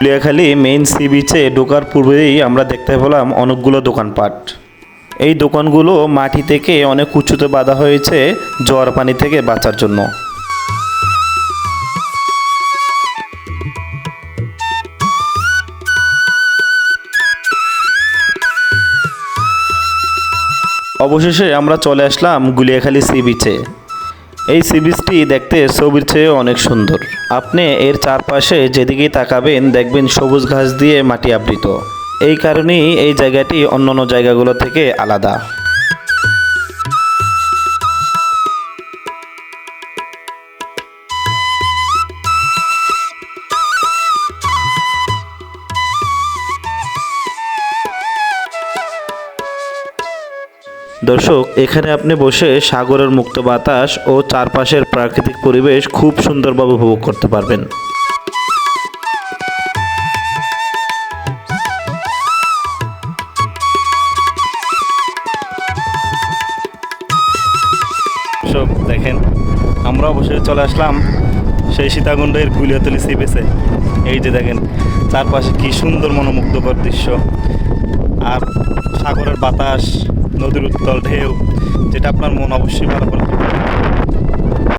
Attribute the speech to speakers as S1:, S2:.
S1: Guliakhali main C বিচে ঢোকার পূর্বেই আমরা দেখতে পেলাম অনেকগুলো দোকানপাট। এই দোকানগুলো মাটি থেকে অনেক উঁচুতে বাঁধা হয়েছে জোয়ার পানি থেকে বাঁচার জন্য। অবশেষে আমরা চলে আসলাম গুলিয়াখালী সি বিচে। এই সি বিচটি দেখতে ছবির চেয়ে অনেক সুন্দর। আপনি এর চারপাশে যেদিকে তাকাবেন দেখবেন সবুজ ঘাস দিয়ে মাটি আবৃত। এই কারণেই এই জায়গাটি অন্যান্য জায়গাগুলো থেকে আলাদা। দর্শক, এখানে আপনি বসে সাগরের মুক্ত বাতাস ও চারপাশের প্রাকৃতিক পরিবেশ খুব সুন্দরভাবে উপভোগ করতে পারবেন। দেখেন আমরা অবশ্যই চলে আসলাম সেই সীতাকুণ্ডের গুলিয়াতলি সি বেসে এই যে দেখেন, চারপাশে কি সুন্দর মনোমুগ্ধকর দৃশ্য। আর সাগরের বাতাস নদীর উত্তল ঢেউ যেটা আপনার মন অবশ্যই ভালো করে।